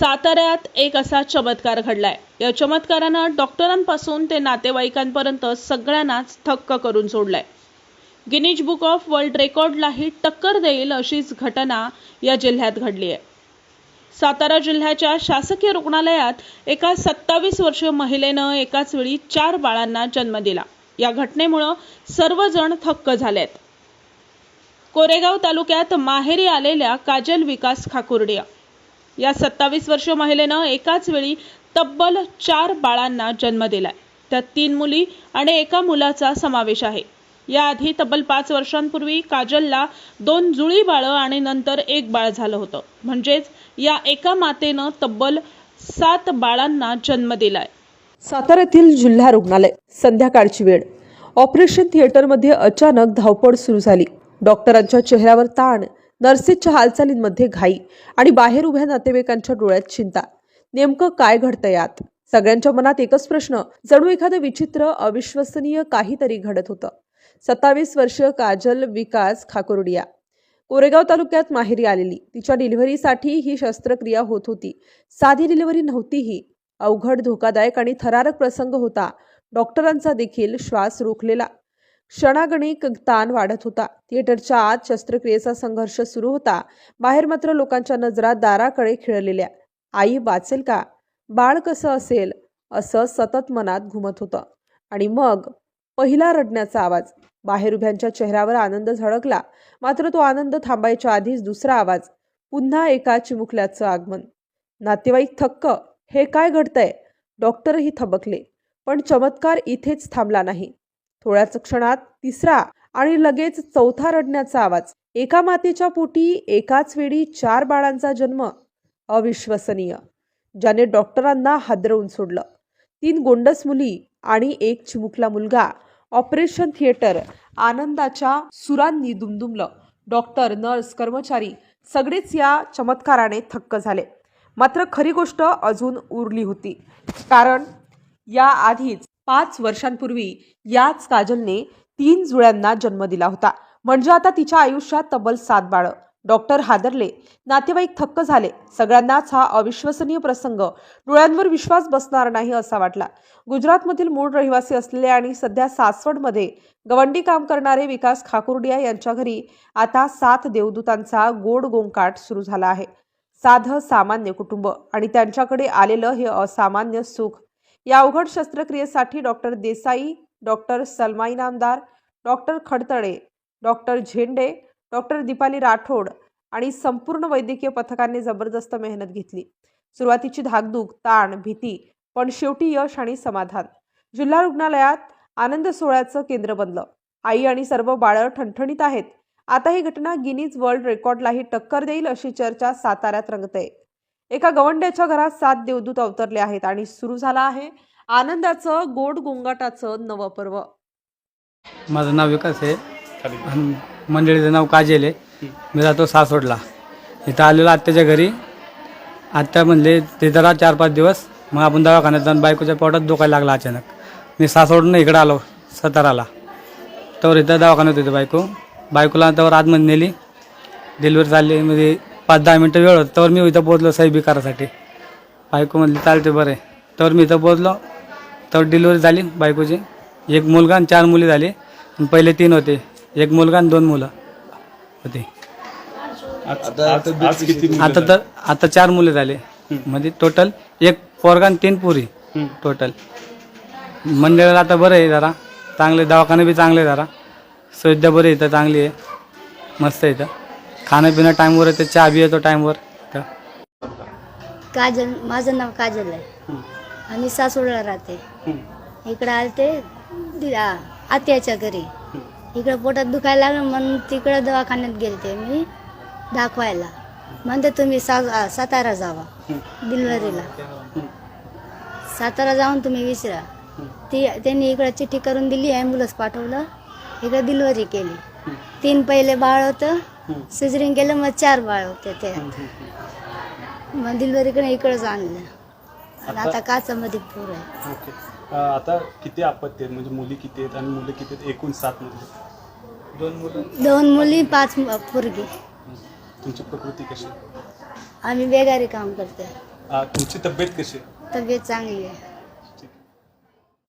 साताऱ्यात एक असा चमत्कार घडलाय. या चमत्कारानं डॉक्टरांपासून ते नातेवाईकांपर्यंत सगळ्यांनाच थक्क करून सोडलाय. गिनीज बुक ऑफ वर्ल्ड रेकॉर्डलाही टक्कर देईल अशीच घटना या जिल्ह्यात घडली आहे. सातारा जिल्ह्याच्या शासकीय रुग्णालयात एका सत्तावीस वर्षीय महिलेनं एकाच वेळी चार बाळांना जन्म दिला. या घटनेमुळं सर्वजण थक्क झालेत. कोरेगाव तालुक्यात माहेरी आलेल्या काजल विकास खाकुर्डिया या सत्तावीस वर्षीय महिलेनं एकाच वेळी तब्बल चार बाळांना जन्म दिलाय. त्यात तीन मुली आणि एका मुलाचा समावेश आहे. याआधी तब्बल पाच वर्षांपूर्वी काजलला दोन जुळी बाळं आणि नंतर एक बाळ झालं होतं. म्हणजेच या एका मातेनं तब्बल सात बाळांना जन्म दिलाय. साताऱ्यातील जिल्हा रुग्णालय संध्याकाळची वेळ. ऑपरेशन थिएटरमध्ये अचानक धावपळ सुरू झाली. डॉक्टरांच्या चेहऱ्यावर ताण नर्सेसच्या हालचालींमध्ये घाई आणि बाहेर उभ्या नातेवाईकांच्या डोळ्यात चिंता. नेमकं काय घडतं यात? सगळ्यांच्या मनात एकच प्रश्न जणू एखादं विचित्र अविश्वसनीय काहीतरी घडत होतं. सत्तावीस वर्षीय काजल विकास खाकुर्डिया. कोरेगाव तालुक्यात माहेरी आलेली. तिच्या डिलिव्हरीसाठी ही शस्त्रक्रिया होत होती. साधी डिलिव्हरी नव्हती ही अवघड धोकादायक आणि थरारक प्रसंग होता. डॉक्टरांचा देखील श्वास रोखलेला. क्षणागणिक ताण वाढत होता. थिएटरच्या आत शस्त्रक्रियेचा संघर्ष सुरू होता. बाहेर मात्र लोकांच्या नजरा दाराकडे खिळलेल्या. आई वाचेल का? बाळ कसं असेल? असं सतत मनात घुमत होतं. आणि मग पहिला रडण्याचा आवाज. बाहेर उभ्यांच्या चेहऱ्यावर आनंद झळकला. मात्र तो आनंद थांबायच्या आधीच दुसरा आवाज. पुन्हा एका चिमुकल्याचं आगमन. नातेवाईक थक्क. हे काय घडतंय? डॉक्टरही थबकले. पण चमत्कार इथेच थांबला नाही. थोड्याच क्षणात तिसरा आणि लगेच चौथा रडण्याचा आवाज. एका मातेच्या पोटी एकाच वेळी चार बाळांचा जन्म. अविश्वसनीय. ज्याने डॉक्टरांना हादरवून सोडलं. तीन गोंडस मुली आणि एक चिमुकला मुलगा. ऑपरेशन थिएटर आनंदाच्या सुरांनी दुमदुमलं. डॉक्टर नर्स कर्मचारी सगळेच या चमत्काराने थक्क झाले. मात्र खरी गोष्ट अजून उरली होती. कारण या आधीच पाच वर्षांपूर्वी याच काजलने तीन जुळ्यांना जन्म दिला होता. म्हणजे आता तिच्या आयुष्यात तब्बल सात बाळं. डॉक्टर हादरले. नातेवाईक थक्क झाले. सगळ्यांनाच हा अविश्वसनीय प्रसंग डोळ्यांवर विश्वास बसणार नाही असा वाटला. गुजरातमधील मूळ रहिवासी असलेले आणि सध्या सासवडमध्ये गवंडी काम करणारे विकास खाकुर्डिया यांच्या घरी आता सात देवदूतांचा गोड गोंकाट सुरू झाला आहे. साधं सामान्य कुटुंब आणि त्यांच्याकडे आलेलं हे असामान्य सुख या अवघड शस्त्रक्रियेसाठी doctor Desai doctor Salmai Namdar doctor Khadtale doctor Zende doctor Deepali Rathod आणि संपूर्ण वैद्यकीय पथकाने जबरदस्त मेहनत घेतली. सुरुवातीची धाकधूक ताण भीती पण शेवटी यश आणि समाधान. जिल्हा रुग्णालयात आनंद सोहळ्याचं केंद्र बनलं. आई आणि सर्व बाळं ठणठणीत आहेत. आता ही घटना गिनीज वर्ल्ड रेकॉर्डलाही टक्कर देईल अशी चर्चा साताऱ्यात रंगते. एका गवंड्याच्या घरात सात देवदूत अवतरले आहेत आणि सुरू झालं आहे आनंदाचं गोड गोंगाटाचं नवं पर्व. माझं नाव विकास आहे. आणि मंडळीचं नाव काजल आहे. मी राहतो सासवडला. इथं आलेलो आत्याच्या घरी. आत्या म्हणले ते जरा चार पाच दिवस. मग आपण दवाखान्यात जाऊन बायकोच्या पोटात दुखायला लागला अचानक. मी सासवडून इकडं आलो साताराला. तर इथं दवाखान्यात होते बायको. बायकोला त्यावर आतमध्ये नेली. डिलिव्हरी झाली म्हणजे पाच दहा मिनटं वेळ होतं तर मी इथं पोचलो सही करासाठी बायको म्हणली चालते बरं आहे. तर मी इथं पोचलो तर डिलिव्हरी झाली बायकोची. एक मुलगा आणि चार मुली झाली. आणि पहिले तीन होते. एक मुलगा आणि दोन मुलं होते. आता तर आता चार मुले झाले. म्हणजे टोटल एक पोरगा आणि तीन पुरी. टोटल मंडळाला आता बरं आहे जरा. चांगले दवाखाने बी चांगले जरा. सुविधा बरी इथं चांगली आहे. मस्त इथं. खाणं पिणं टाईमवर येतं चहा बी येतो टाईमवर काजल माझं नाव काजल आहे. आम्ही सासवडला राहते. इकडं आलते दि- आ- आत्याच्या घरी. इकडं पोटात दुखायला लागलं म्हणून तिकडं दवाखान्यात गेलते मी दाखवायला. म्हणते तुम्ही सा सातारा जावा डिलिव्हरीला सातारा जाऊन तुम्ही विचारा ती त्यांनी इकडं चिठ्ठी करून दिली ॲम्ब्युलन्स पाठवलं इकडं डिलिव्हरी केली. तीन पहिले बाळ होतं सिजरिंग केलं मग चार बाळ होते ते. मग डिलिव्हरीकडे इकडंच आणलं. आणि आता काचामध्ये पूर आहे. ओके. अं, आता किती आपत्ती आहेत? म्हणजे मुली किती आहेत आणि मुलं किती आहेत? एकूण सात मुली दोन मुलं? दोन मुली पाच मु- पोरगी. तुमची प्रकृती कशी? आम्ही बेगारी काम करते अ, तुमची तब्येत कशी? आहे तब्येत चांगली आहे.